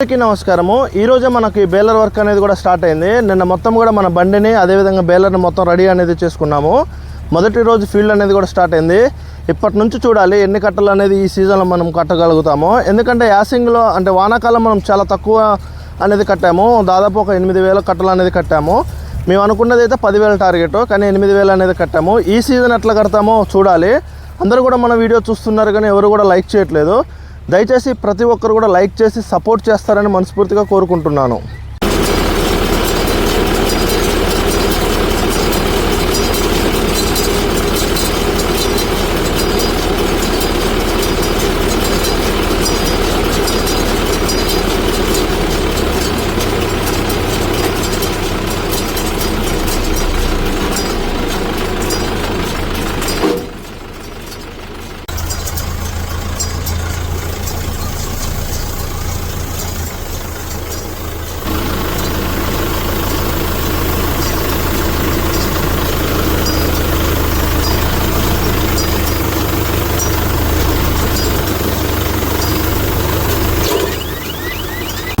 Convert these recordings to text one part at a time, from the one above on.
అందరికీ నమస్కారము. ఈ రోజే మనకి బేలర్ వర్క్ అనేది కూడా స్టార్ట్ అయింది. నిన్న మొత్తం కూడా మన బండిని అదేవిధంగా బేలర్ని మొత్తం రెడీ అనేది చేసుకున్నాము. మొదటి రోజు ఫీల్డ్ అనేది కూడా స్టార్ట్ అయింది. ఇప్పటి నుంచి చూడాలి ఎన్ని కట్టలు అనేది ఈ సీజన్లో మనం కట్టగలుగుతాము. ఎందుకంటే యాసింగ్లో అంటే వానాకాలం మనం చాలా తక్కువ అనేది కట్టాము. దాదాపు ఒక ఎనిమిది వేల కట్టలు అనేది కట్టాము. మేము అనుకున్నది అయితే పదివేల టార్గెట్ కానీ ఎనిమిది వేలు అనేది కట్టాము. ఈ సీజన్ ఎట్లా కడతామో చూడాలి. అందరూ కూడా మన వీడియో చూస్తున్నారు కానీ ఎవరు కూడా లైక్ చేయట్లేదు. దయచేసి ప్రతి ఒక్కరు కూడా లైక్ చేసి సపోర్ట్ చేస్తారని మనస్ఫూర్తిగా కోరుకుంటున్నాను.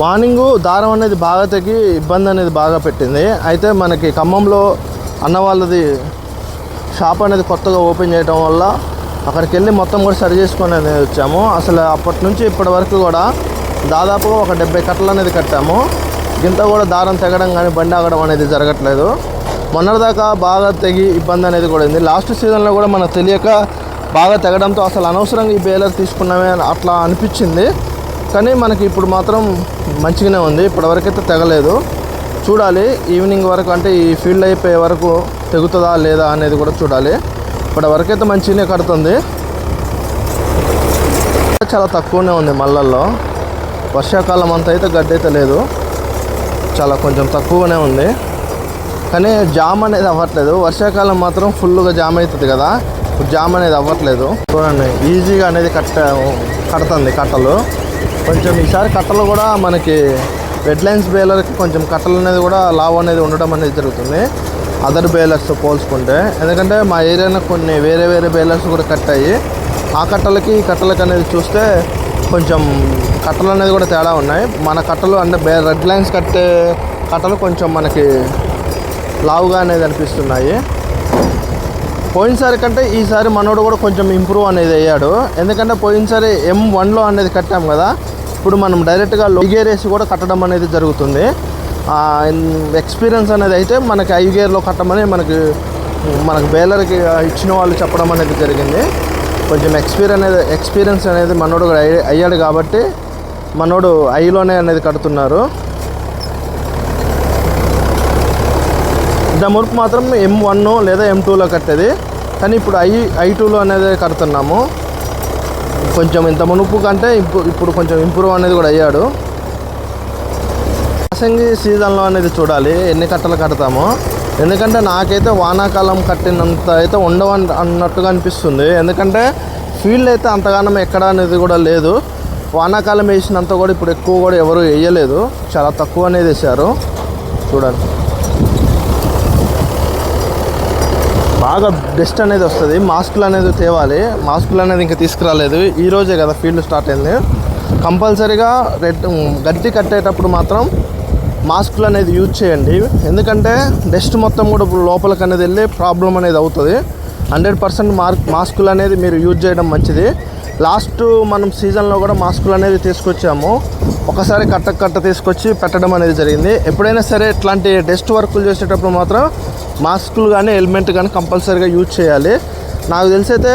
మార్నింగ్ దారం అనేది బాగా తెగి ఇబ్బంది అనేది బాగా పెట్టింది. అయితే మనకి ఖమ్మంలో అన్న వాళ్ళది షాప్ అనేది కొత్తగా ఓపెన్ చేయడం వల్ల అక్కడికి వెళ్ళి మొత్తం కూడా సరి చేసుకొని అనేది వచ్చాము. అసలు అప్పటి నుంచి ఇప్పటి వరకు కూడా దాదాపుగా ఒక డెబ్బై కట్టలు అనేది కట్టాము. గింత కూడా దారం తెగడం కానీ బండి ఆగడం అనేది జరగట్లేదు. మొన్నటిదాకా బాగా తెగి ఇబ్బంది అనేది కూడా ఉంది. లాస్ట్ సీజన్లో కూడా మనకు తెలియక బాగా తెగడంతో అసలు అనవసరంగా ఈ బేలర్ తీసుకున్నామే అని అట్లా అనిపించింది. కానీ మనకి ఇప్పుడు మాత్రం మంచిగానే ఉంది. ఇప్పటివరకైతే తెగలేదు. చూడాలి ఈవినింగ్ వరకు అంటే ఈ ఫీల్డ్ అయిపోయే వరకు తెగుతుందా లేదా అనేది కూడా చూడాలి. ఇప్పటి వరకైతే మంచిగానే కడుతుంది. చాలా తక్కువనే ఉంది మల్లల్లో. వర్షాకాలం అంతా అయితే గడ్డి అయితే లేదు. చాలా కొంచెం తక్కువనే ఉంది. కానీ జామ్ అనేది అవ్వట్లేదు. వర్షాకాలం మాత్రం ఫుల్గా జామ్ అవుతుంది కదా. ఇప్పుడు జామ్ అనేది అవ్వట్లేదు. చూడండి ఈజీగా అనేది కట్ట కడుతుంది కట్టలు. కొంచెం ఈసారి కట్టలు కూడా మనకి రెడ్ లైన్స్ బేలర్కి కొంచెం కట్టలు అనేది కూడా లావ్ అనేది ఉండడం అనేది జరుగుతుంది. అదర్ బేలర్స్తో పోల్చుకుంటే. ఎందుకంటే మా ఏరియాలో కొన్ని వేరే వేరే బేలర్స్ కూడా కట్టాయి. ఆ కట్టలకి ఈ కట్టలకి అనేది చూస్తే కొంచెం కట్టలు అనేది కూడా తేడా ఉన్నాయి. మన కట్టలు అంటే బే రెడ్ లైన్స్ కట్టే కట్టలు కొంచెం మనకి లావుగా అనేది అనిపిస్తున్నాయి. పోయినసారి కంటే ఈసారి మనోడు కూడా కొంచెం ఇంప్రూవ్ అనేది అయ్యాడు. ఎందుకంటే పోయినసారి ఎం వన్లో అనేది కట్టాం కదా. ఇప్పుడు మనం డైరెక్ట్గా లో గేర్ వేసి కూడా కట్టడం అనేది జరుగుతుంది. ఎక్స్పీరియన్స్ అనేది అయితే మనకి ఐ గేర్లో కట్టమని మనకి మనకు బేలర్కి ఇచ్చిన వాళ్ళు చెప్పడం అనేది జరిగింది. కొంచెం ఎక్స్పీరియన్ అనేది ఎక్స్పీరియన్స్ అనేది మనోడు కూడా అయ్యాడు కాబట్టి మనోడు ఐలోనే అనేది కడుతున్నారు. ఇంత మురుపు మాత్రం ఎం వన్ లేదా ఎం టూలో కట్టేది. కానీ ఇప్పుడు ఐ ఐ టూలో అనేది కడుతున్నాము. కొంచెం ఇంత మునుపు కంటే ఇప్పుడు ఇప్పుడు కొంచెం ఇంప్రూవ్ అనేది కూడా అయ్యాడు. యాసంగి సీజన్లో అనేది చూడాలి ఎన్ని కట్టలు కడతామో. ఎందుకంటే నాకైతే వానాకాలం కట్టినంత అయితే ఉండవు అన్నట్టుగా అనిపిస్తుంది. ఎందుకంటే ఫీల్డ్ అయితే అంతగానం ఎక్కడ అనేది కూడా లేదు. వానాకాలం వేసినంత కూడా ఇప్పుడు ఎక్కువ కూడా ఎవరు వేయలేదు. చాలా తక్కువ అనేది వేశారు. చూడండి. బాగా డస్ట్ అనేది వస్తుంది. మాస్కులు అనేది తేవాలి. మాస్కులు అనేది ఇంకా తీసుకురాలేదు. ఈరోజే కదా ఫీల్డ్ స్టార్ట్ అయింది. కంపల్సరీగా రెడ్ గడ్డి కట్టేటప్పుడు మాత్రం మాస్కులు అనేది యూజ్ చేయండి. ఎందుకంటే డస్ట్ మొత్తం కూడా ఇప్పుడు లోపలికి అనేది వెళ్ళి ప్రాబ్లం అనేది అవుతుంది. హండ్రెడ్ పర్సెంట్ మార్క్ మాస్కులు అనేది మీరు యూజ్ చేయడం మంచిది. లాస్ట్ మనం సీజన్లో కూడా మాస్కులు అనేది తీసుకొచ్చాము. ఒకసారి కట్ట కట్ట తీసుకొచ్చి పెట్టడం అనేది జరిగింది. ఎప్పుడైనా సరే ఇట్లాంటి డెస్ట్ వర్కులు చేసేటప్పుడు మాత్రం మాస్కులు కానీ హెల్మెట్ కానీ కంపల్సరీగా యూజ్ చేయాలి. నాకు తెలిసైతే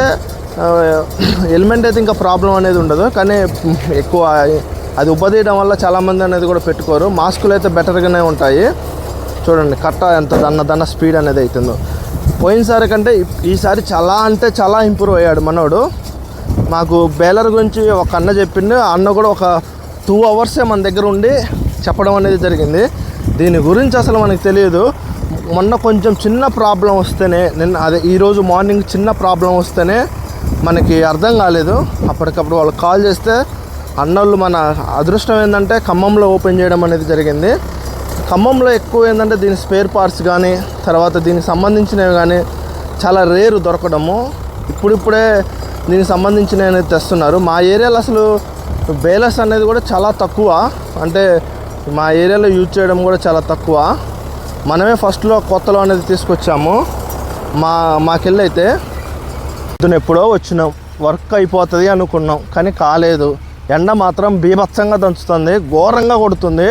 హెల్మెట్ అయితే ఇంకా ప్రాబ్లం అనేది ఉండదు. కానీ ఎక్కువ అది ఉపదీయడం వల్ల చాలామంది అనేది కూడా పెట్టుకోరు. మాస్కులు అయితే బెటర్గానే ఉంటాయి. చూడండి కట్ట ఎంత దన్న దన్న స్పీడ్ అనేది అవుతుందో. పోయినసారి కంటే ఈసారి చాలా అంటే చాలా ఇంప్రూవ్ అయ్యాడు మనోడు. మాకు బేలర్ గురించి ఒక అన్న చెప్పిండు. ఆ అన్న కూడా ఒక టూ అవర్సే మన దగ్గర ఉండి చెప్పడం అనేది జరిగింది. దీని గురించి అసలు మనకు తెలియదు. మొన్న కొంచెం చిన్న ప్రాబ్లం వస్తేనే నిన్న అదే ఈరోజు మార్నింగ్ చిన్న ప్రాబ్లం వస్తేనే మనకి అర్థం కాలేదు. అప్పటికప్పుడు వాళ్ళు కాల్ చేస్తే అన్నోళ్ళు మన అదృష్టం ఏంటంటే ఖమ్మంలో ఓపెన్ చేయడం అనేది జరిగింది. ఖమ్మంలో ఎక్కువ ఏంటంటే దీని స్పేర్ పార్ట్స్ కానీ తర్వాత దీనికి సంబంధించినవి కానీ చాలా రేరు దొరకడము. ఇప్పుడిప్పుడే దీనికి సంబంధించిన అనేది తెస్తున్నారు. మా ఏరియాలో అసలు బేలర్స్ అనేది కూడా చాలా తక్కువ. అంటే మా ఏరియాలో యూజ్ చేయడం కూడా చాలా తక్కువ. మనమే ఫస్ట్లో కొత్తలో అనేది తీసుకొచ్చాము. మా మాకెళ్ళైతే అయితే పొద్దున ఎప్పుడో వచ్చినాం. వర్క్ అయిపోతుంది అనుకున్నాం కానీ కాలేదు. ఎండ మాత్రం బీభత్సంగా దంచుతుంది ఘోరంగా కొడుతుంది.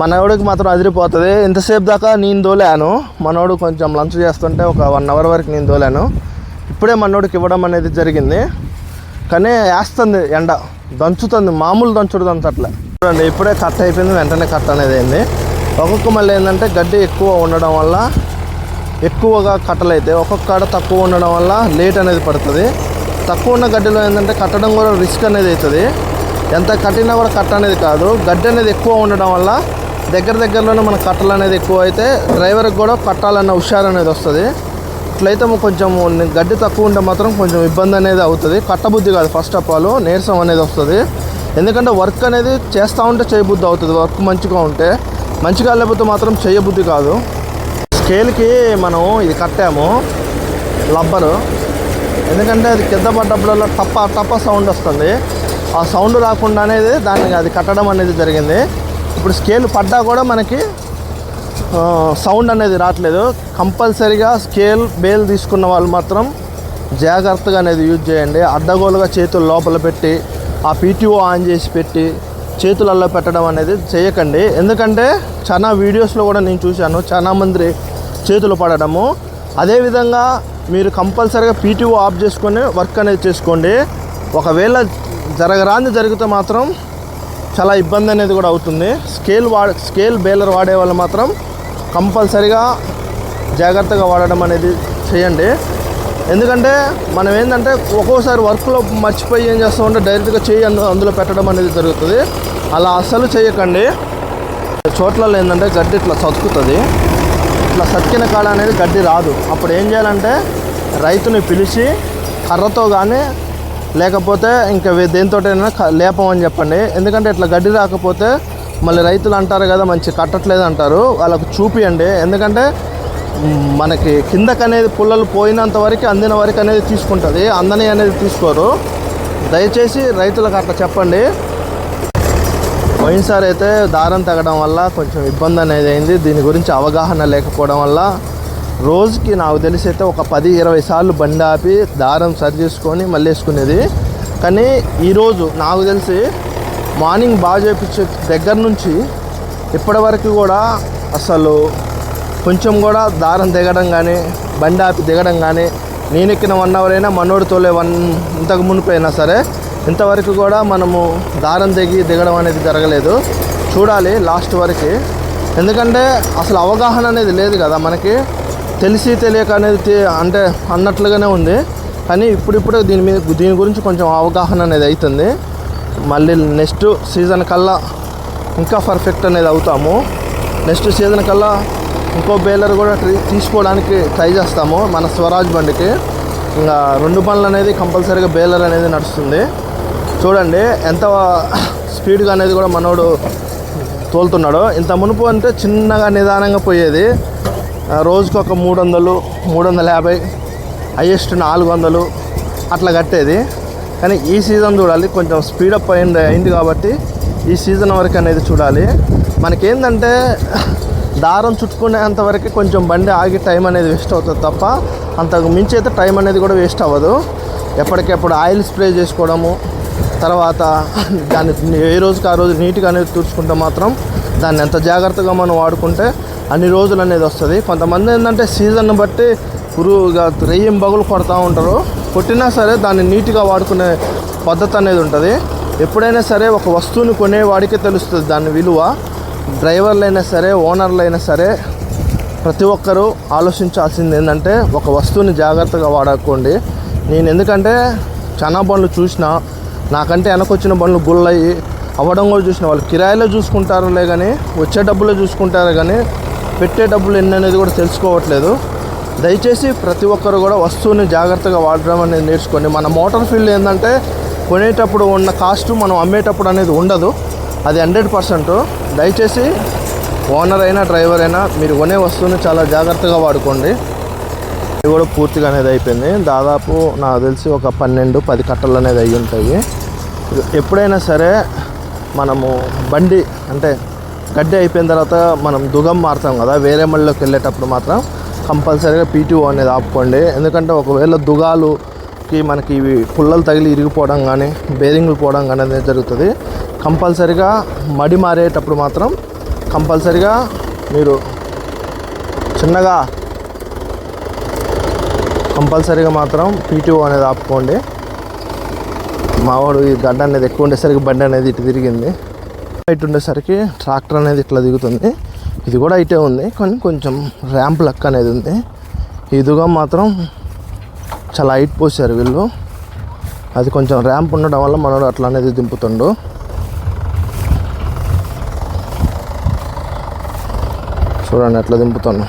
మనోడికి మాత్రం అదిరిపోతుంది. ఎంతసేపు దాకా నేను దోలాను. మనోడు కొంచెం లంచ్ చేస్తుంటే ఒక వన్ అవర్ వరకు నేను దోలాను. ఇప్పుడే మనోడికి ఇవ్వడం అనేది జరిగింది. కానీ వేస్తుంది ఎండ. దంచుతుంది. మామూలు దంచుడు దంచట్లే. చూడండి ఇప్పుడే కట్ అయిపోయింది. వెంటనే కట్ అనేది అయింది. ఒక్కొక్క మళ్ళీ ఏంటంటే గడ్డి ఎక్కువ ఉండడం వల్ల ఎక్కువగా కట్టలైతే ఒక్కొక్క కాడ తక్కువ ఉండడం వల్ల లేట్ అనేది పడుతుంది. తక్కువ ఉన్న గడ్డిలో ఏంటంటే కట్టడం కూడా రిస్క్ అనేది అవుతుంది. ఎంత కట్టినా కూడా కట్ట అనేది కాదు. గడ్డి అనేది ఎక్కువ ఉండడం వల్ల దగ్గర దగ్గరలోనే మన కట్టలు అనేది ఎక్కువ అయితే డ్రైవర్కి కూడా కట్టాలన్న హుషారు అనేది వస్తుంది. అట్లయితే కొంచెం గడ్డి తక్కువ ఉంటే మాత్రం కొంచెం ఇబ్బంది అనేది అవుతుంది. కట్టబుద్ధి కాదు ఫస్ట్ ఆఫ్ ఆల్ నీరసం అనేది వస్తుంది. ఎందుకంటే వర్క్ అనేది చేస్తూ ఉంటే చేయబుద్ధి అవుతుంది. వర్క్ మంచిగా ఉంటే మంచిగా లేకపోతే మాత్రం చేయబుద్ధి కాదు. స్కేల్కి మనం ఇది కట్టాము లబ్బరు ఎందుకంటే అది కింద పడ్డప్పుడల్లా టప్ప టప్ప సౌండ్ వస్తుంది. ఆ సౌండ్ రాకుండా అనేది దాన్ని అది కట్టడం అనేది జరిగింది. ఇప్పుడు స్కేల్ పడ్డా కూడా మనకి సౌండ్ అనేది రావట్లేదు. కంపల్సరీగా స్కేల్ బేల్ తీసుకున్న వాళ్ళు మాత్రం జాగ్రత్తగా అనేది యూజ్ చేయండి. అడ్డగోలుగా చేతులు లోపల పెట్టి ఆ పీటీఓ ఆన్ చేసి పెట్టి చేతులలో పెట్టడం అనేది చేయకండి. ఎందుకంటే చాలా వీడియోస్లో కూడా నేను చూశాను. చాలా మంది చేతులు పడడము. అదేవిధంగా మీరు కంపల్సరీగా పీటీఓ ఆఫ్ చేసుకొని వర్క్ అనేది చేసుకోండి. ఒకవేళ జరగరాంది జరిగితే మాత్రం చాలా ఇబ్బంది అనేది కూడా అవుతుంది. స్కేల్ వాడ స్కేల్ బేలర్ వాడే వాళ్ళు మాత్రం కంపల్సరిగా జాగ్రత్తగా వాడడం అనేది చేయండి. ఎందుకంటే మనం ఏంటంటే ఒక్కోసారి వర్క్లో మర్చిపోయి ఏం చేస్తామంటే డైరెక్ట్గా చేయి అందులో పెట్టడం అనేది జరుగుతుంది. అలా అస్సలు చేయకండి. చోట్లలో ఏంటంటే గడ్డి ఇట్లా చతుకుతుంది ఇట్లా సతికిన కాడ అనేది గడ్డి రాదు. అప్పుడు ఏం చేయాలంటే రైతుని పిలిచి కర్రతో కానీ లేకపోతే ఇంకా దేనితోటైనా క- లేపమని చెప్పండి. ఎందుకంటే ఇట్లా గడ్డి రాకపోతే మళ్ళీ రైతులు అంటారు కదా మంచి కట్టట్లేదు అంటారు. వాళ్ళకు చూపియండి. ఎందుకంటే మనకి కిందకి అనేది పుల్లలు పోయినంత వరకు అందిన వరకు అనేది తీసుకుంటుంది. అందని అనేది తీసుకోరు. దయచేసి రైతులకు అట్లా చెప్పండి. పోయినసారి అయితే దారం తగ్గడం వల్ల కొంచెం ఇబ్బంది అనేది అయింది. దీని గురించి అవగాహన లేకపోవడం వల్ల రోజుకి నాకు తెలిసి అయితే ఒక పది ఇరవై సార్లు బండి ఆపి దారం సరి చేసుకొని మళ్ళీ వేసుకునేది. కానీ ఈరోజు నాకు తెలిసి మార్నింగ్ బాగా చేపించే దగ్గర నుంచి ఇప్పటి వరకు కూడా అసలు కొంచెం కూడా దారం దిగడం కానీ బండి ఆపి దిగడం కానీ నేను ఎక్కిన వన్ అవర్ అయినా మనోడు తోలే వన్ ఇంతకు మునిపోయినా సరే ఇంతవరకు కూడా మనము దారం దిగి దిగడం అనేది జరగలేదు. చూడాలి లాస్ట్ వరకు. ఎందుకంటే అసలు అవగాహన అనేది లేదు కదా మనకి. తెలిసి తెలియక అనేది అంటే అన్నట్లుగానే ఉంది. కానీ ఇప్పుడిప్పుడు దీని మీద దీని గురించి కొంచెం అవగాహన అనేది అవుతుంది మళ్ళీ నెక్స్ట్ సీజన్ కల్లా ఇంకా పర్ఫెక్ట్ అనేది అవుతాము. నెక్స్ట్ సీజన్ కల్లా ఇంకో బేలర్ కూడా ట్రీ- తీసుకోవడానికి ట్రై చేస్తాము మన స్వరాజ్ బండికి. ఇంకా రెండు పనులు అనేది కంపల్సరీగా బేలర్ అనేది నడుస్తుంది. చూడండి ఎంత స్పీడ్గా అనేది కూడా మనోడు తోలుతున్నాడు. ఇంత మునుపు అంటే చిన్నగా నిదానంగా పోయేది. రోజుకు ఒక మూడు వందలు మూడు వందల యాభై హైయెస్ట్ నాలుగు వందలు అట్లా కట్టేది. కానీ ఈ సీజన్ చూడాలి. కొంచెం స్పీడప్ అయింది అయింది కాబట్టి ఈ సీజన్ వరకు అనేది చూడాలి. మనకేంటంటే దారం చుట్టుకునేంత వరకు కొంచెం బండి ఆగి టైం అనేది వేస్ట్ అవుతుంది తప్ప అంతకు మించి అయితే టైం అనేది కూడా వేస్ట్ అవ్వదు. ఎప్పటికెప్పుడు ఆయిల్ స్ప్రే చేసుకోవడము తర్వాత దాన్ని ఏ రోజుకి ఆ రోజు నీట్గా అనేది తుడుచుకుంటే మాత్రం దాన్ని ఎంత జాగ్రత్తగా మనం వాడుకుంటే అన్ని రోజులు అనేది వస్తుంది. కొంతమంది ఏంటంటే సీజన్ బట్టి పురుగుగా రెయ్యం బగులు కొడతా ఉంటారు. కొట్టినా సరే దాన్ని నీట్గా వాడుకునే పద్ధతి అనేది ఉంటుంది. ఎప్పుడైనా సరే ఒక వస్తువుని కొనేవాడికే తెలుస్తుంది దాని విలువ. డ్రైవర్లు అయినా సరే ఓనర్లు అయినా సరే ప్రతి ఒక్కరూ ఆలోచించాల్సింది ఏంటంటే ఒక వస్తువుని జాగ్రత్తగా వాడుకోండి. నేను ఎందుకంటే చాలా బండ్లు చూసిన నాకంటే వెనకొచ్చిన బండ్లు గుళ్ళయి అవ్వడం కూడా చూసిన వాళ్ళు కిరాయిలో చూసుకుంటారులే కానీ వచ్చే డబ్బులో చూసుకుంటారు కానీ పెట్టే డబ్బులు ఎన్ని అనేది కూడా తెలుసుకోవట్లేదు. దయచేసి ప్రతి ఒక్కరు కూడా వస్తువుని జాగ్రత్తగా వాడడం అనేది నేర్చుకోండి. మన మోటార్ ఫీల్డ్ ఏంటంటే కొనేటప్పుడు ఉన్న కాస్ట్ మనం అమ్మేటప్పుడు అనేది ఉండదు. అది హండ్రెడ్ పర్సెంట్. దయచేసి ఓనర్ అయినా డ్రైవర్ అయినా మీరు కొనే వస్తువుని చాలా జాగ్రత్తగా వాడుకోండి. ఇది కూడా పూర్తిగా అనేది అయిపోయింది. దాదాపు నాకు తెలిసి ఒక పన్నెండు పది కట్టలు అనేది అయి ఉంటాయి. ఎప్పుడైనా సరే మనము బండి అంటే గడ్డి అయిపోయిన తర్వాత మనం దుగం మారుతాం కదా వేరే మళ్ళీకి వెళ్ళేటప్పుడు మాత్రం కంపల్సరీగా పీటీఓ అనేది ఆపుకోండి. ఎందుకంటే ఒకవేళ దుగాలుకి మనకి ఇవి పుల్లలు తగిలి ఇరిగిపోవడం కానీ బేరింగ్లు పోవడం కానీ అనేది జరుగుతుంది. కంపల్సరీగా మడి మారేటప్పుడు మాత్రం కంపల్సరీగా మీరు చిన్నగా కంపల్సరీగా మాత్రం పీటీఓ అనేది ఆపుకోండి. మావాడు ఈ గడ్డ అనేది ఎక్కువ ఉండేసరికి బండి అనేది ఇటు తిరిగింది. బయట ఉండేసరికి ట్రాక్టర్ అనేది ఇట్లా దిగుతుంది. ఇది కూడా ఇటే ఉంది కానీ కొంచెం ర్యాంప్ లక్ అనేది ఉంది. ఇదిగా మాత్రం చాలా హైట్ పోసారు వీళ్ళు. అది కొంచెం ర్యాంప్ ఉండడం వల్ల మనోడు అట్లా అనేది దింపుతుండు. చూడండి అట్లా దింపుతాను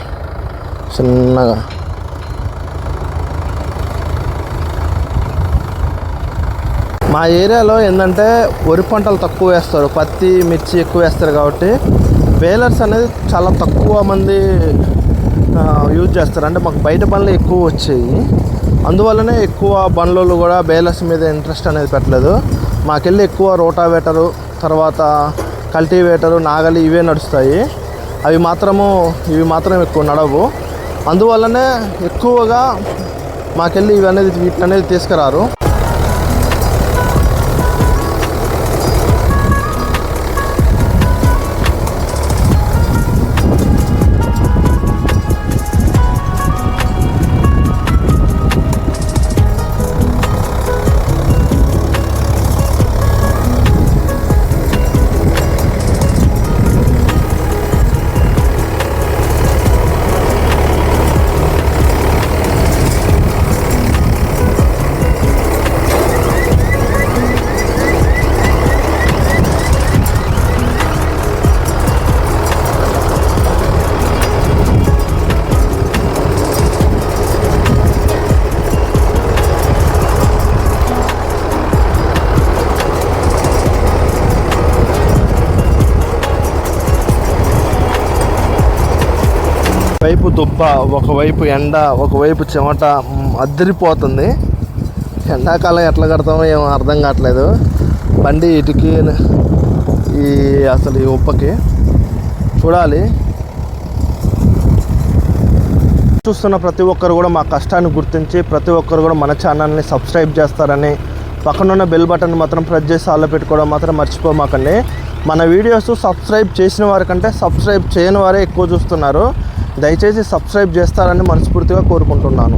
చిన్నగా. మా ఏరియాలో ఏంటంటే వరి పంటలు తక్కువ వేస్తారు పత్తి మిర్చి ఎక్కువ వేస్తారు కాబట్టి బేలర్స్ అనేది చాలా తక్కువ మంది యూజ్ చేస్తారు. అంటే మాకు బయట బండ్లు ఎక్కువ వచ్చాయి. అందువల్లనే ఎక్కువ బండ్లు కూడా బేలర్స్ మీద ఇంట్రెస్ట్ అనేది పెట్టలేదు. మాకెళ్ళి ఎక్కువ రోటావేటరు తర్వాత కల్టివేటరు నాగలి ఇవే నడుస్తాయి. అవి మాత్రము ఇవి మాత్రం ఎక్కువ నడవు. అందువల్లనే ఎక్కువగా మాకెళ్ళి ఇవి అనేది వీటిని అనేది తీసుకురారు. ఒకవైపు దుబ్బ ఒకవైపు ఎండ ఒకవైపు చెమట అద్దరిపోతుంది. ఎండాకాలం ఎట్లా కడతామో ఏమో అర్థం కావట్లేదు. బండి ఇటుకి ఈ అసలు ఈ ఉప్పకి చూడాలి. చూస్తున్న ప్రతి ఒక్కరు కూడా మా కష్టాన్ని గుర్తించి ప్రతి ఒక్కరు కూడా మన ఛానల్ని సబ్స్క్రైబ్ చేస్తారని పక్కనున్న బెల్ బటన్ మాత్రం ప్రెస్ చేసి ఆల్లో పెట్టుకోవడం మాత్రం మర్చిపోమాకండి. మన వీడియోస్ సబ్స్క్రైబ్ చేసిన వారికంటే సబ్స్క్రైబ్ చేయని వారే ఎక్కువ చూస్తున్నారు. దయచేసి సబ్స్క్రైబ్ చేస్తారని మనస్ఫూర్తిగా కోరుకుంటున్నాను.